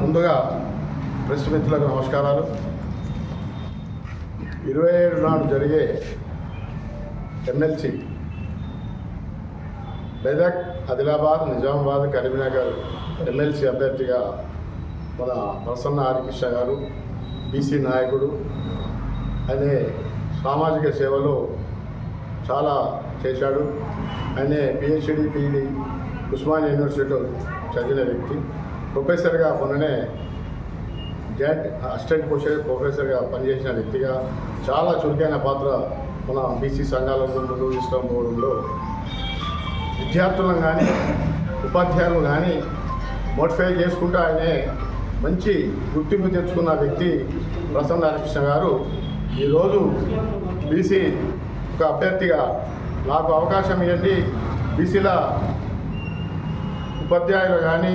ముందుగా ప్రెస్ మిత్రులకు నమస్కారాలు. ఇరవై ఏడు నాడు జరిగే ఎమ్మెల్సీ మెదక్ ఆదిలాబాద్ నిజామాబాద్ కరీంనగర్ ఎమ్మెల్సీ అభ్యర్థిగా మన ప్రసన్న హరికృష్ణ గారు బీసీ నాయకుడు అనే సామాజిక సేవలో చాలా చేశాడు. ఆయన పిహెచ్డి పీఈడి ఉస్మాన్ యూనివర్సిటీలో చదివిన వ్యక్తి. ప్రొఫెసర్గా మొన్ననే జాయింట్ అసిస్టెంట్ ప్రొఫెసర్ ప్రొఫెసర్గా పనిచేసిన వ్యక్తిగా చాలా చురుకైన పాత్ర మన బీసీ సంఘాలలో ముందు పోవడంలో విద్యార్థులను కానీ ఉపాధ్యాయులను కానీ మోటిఫై చేసుకుంటూ ఆయనే మంచి గుర్తింపు తెచ్చుకున్న వ్యక్తి ప్రసన్న హరికృష్ణ గారు. ఈరోజు బీసీ ఒక అభ్యర్థిగా నాకు అవకాశం ఇవ్వండి. బీసీల ఉపాధ్యాయులు కానీ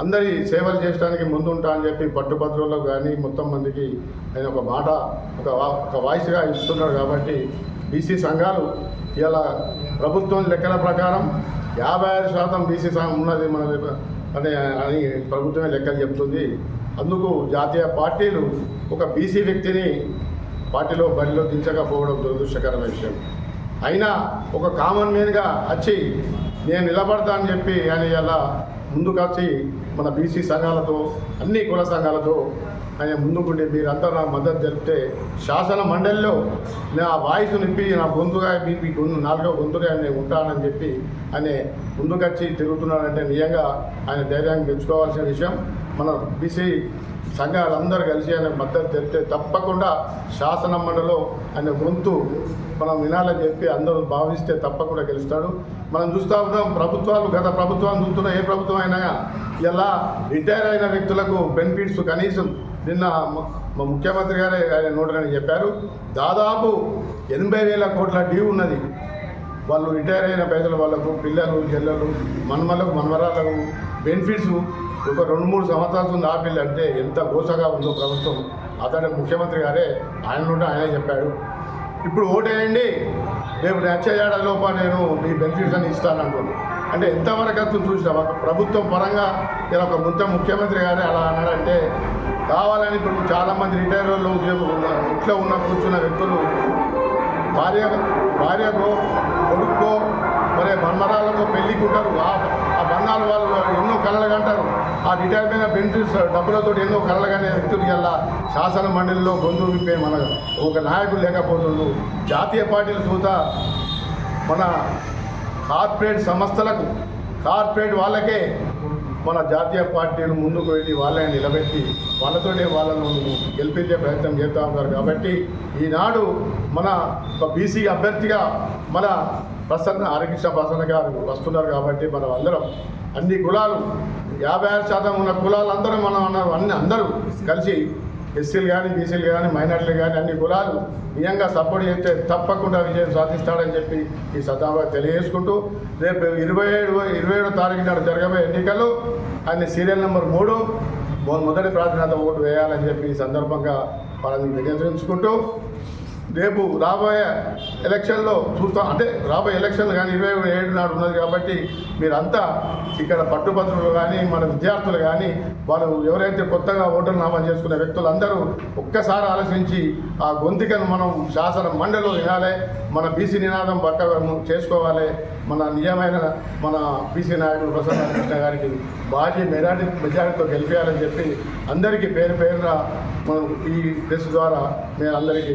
అందరి సేవలు చేయడానికి ముందుంటా అని చెప్పి పట్టుభద్రులకు కానీ మొత్తం మందికి ఆయన ఒక మాట ఒక ఒక వాయిస్గా ఇస్తున్నాడు కాబట్టి బీసీ సంఘాలు ఇలా ప్రభుత్వం లెక్కల ప్రకారం యాభై ఆరు శాతం బీసీ సంఘం ఉన్నది మన అనే అని ప్రభుత్వమే లెక్కలు చెప్తుంది. అందుకు జాతీయ పార్టీలు ఒక బీసీ వ్యక్తిని పార్టీలో బరిలో దించకపోవడం దురదృష్టకరమైన విషయం. అయినా ఒక కామన్ మ్యాన్గా వచ్చి నేను నిలబడతా అని చెప్పి ఆయన ఇలా ముందుకు వచ్చి మన బీసీ సంఘాలతో అన్ని కుల సంఘాలతో ఆయన ముందుకుండి మీరంతా నా మద్దతు తెలిపితే శాసన మండలిలో నా వాయిస్ నింపి నా గొంతుగా మీ నాలుగో గొంతుగా నేను ఉంటానని చెప్పి ఆయన ముందుకొచ్చి తిరుగుతున్నాడంటే నిజంగా ఆయన ధైర్యాన్ని పెంచుకోవాల్సిన విషయం. మన బీసీ సంఘాలందరూ కలిసి ఆయన మద్దతు తెలిపితే తప్పకుండా శాసన మండలిలో ఆయన గొంతు మనం వినాలని చెప్పి అందరూ భావిస్తే తప్పకుండా గెలుస్తాడు. మనం చూస్తూ ఉన్నాం ప్రభుత్వాలు గత ప్రభుత్వం చూస్తున్న ఏ ప్రభుత్వం అయినా ఇలా రిటైర్ అయిన వ్యక్తులకు బెనిఫిట్స్ కనీసం నిన్న మా ముఖ్యమంత్రి గారే ఆయన నోటని చెప్పారు. దాదాపు ఎనభై వేల కోట్ల డ్యూ ఉన్నది. వాళ్ళు రిటైర్ అయిన పేదల వాళ్ళకు పిల్లలు చెల్లెలు మనమలకు మనవరాలకు బెనిఫిట్స్ ఒక రెండు మూడు సంవత్సరాల ఉంది ఆ పిల్ల అంటే ఎంత గోసగా ఉందో ప్రభుత్వం. అతను ముఖ్యమంత్రి గారే ఆయన నుండి ఆయనే చెప్పాడు. ఇప్పుడు ఓటేయండి రేపు వచ్చే ఏడాదిలోప నేను మీ బెనిఫిట్స్ అని ఇస్తానంటుంది అంటే ఎంతవరకు అతను చూసినా ప్రభుత్వం పరంగా ఇలా ఒక ముంత ముఖ్యమంత్రి గారే అలా అన్నాడంటే కావాలని ఇప్పుడు చాలామంది రిటైర్ వాళ్ళు ఉద్యోగం ఇంట్లో ఉన్న కూర్చున్న వ్యక్తులు భార్య భార్యకో కొడుక్కో మరి మన్మరాలకో పెళ్ళికుంటారు ఆ ఆ వాళ్ళు ఎన్నో కళలు అంటారు ఆ రిటైర్మెంట్ బెనిఫిట్స్ డబ్బులతో ఎన్నో కళలు కానీ వ్యక్తులు శాసన మండలిలో గొంతు విప్పే మన ఒక నాయకుడు లేకపోతుండ్రు జాతీయ పార్టీలు చూత మన కార్పొరేట్ సంస్థలకు కార్పొరేట్ వాళ్ళకే మన జాతీయ పార్టీలు ముందుకు వెళ్ళి వాళ్ళని నిలబెట్టి వాళ్ళతోనే వాళ్ళను గెలిపించే ప్రయత్నం చేస్తూ ఉన్నారు. కాబట్టి ఈనాడు మన ఒక బీసీ అభ్యర్థిగా మన ప్రసన్న హరికృష్ణ ప్రసన్న గారు వస్తున్నారు కాబట్టి మనం అందరం అన్ని కులాలు యాభై ఆరు శాతం ఉన్న కులాలందరూ మనం అన్నారు అన్ని అందరూ కలిసి ఎస్సీలు కానీ బీసీలు కానీ మైనార్టీలు కానీ అన్ని కులాలు నిజంగా సపోర్ట్ చేస్తే తప్పకుండా విజయం సాధిస్తాడని చెప్పి ఈ సందర్భంగా తెలియజేసుకుంటూ రేపు ఇరవై ఏడు ఇరవై ఏడో తారీఖు నాడు జరగబోయే ఎన్నికలు ఆయన సీరియల్ నెంబర్ మూడు మొదటి ప్రాధాన్యత ఓటు వేయాలని చెప్పి ఈ సందర్భంగా వాళ్ళని వినియోగించుకుంటూ రేపు రాబోయే ఎలక్షన్లో చూస్తాం అంటే రాబోయే ఎలక్షన్లు కానీ ఇరవై ఏడు నాడు ఉన్నది కాబట్టి మీరంతా ఇక్కడ పట్టుపత్రులు కానీ మన విద్యార్థులు కానీ వాళ్ళు ఎవరైతే కొత్తగా ఓటర్ నామా చేసుకునే వ్యక్తులందరూ ఒక్కసారి ఆలోచించి ఆ గొంతుకను మనం శాసన మండలిలో వినాలి మన బీసీ నినాదం పక్క చేసుకోవాలి మన నిజమైన మన బీసీ నాయకుడు ప్రసన్న కృష్ణ గారికి భారీ మెజార్టీ మెజార్టీతో గెలిపేయాలని చెప్పి అందరికీ పేరు పేరున మనం ఈ ప్రెస్ ద్వారా మేము అందరికీ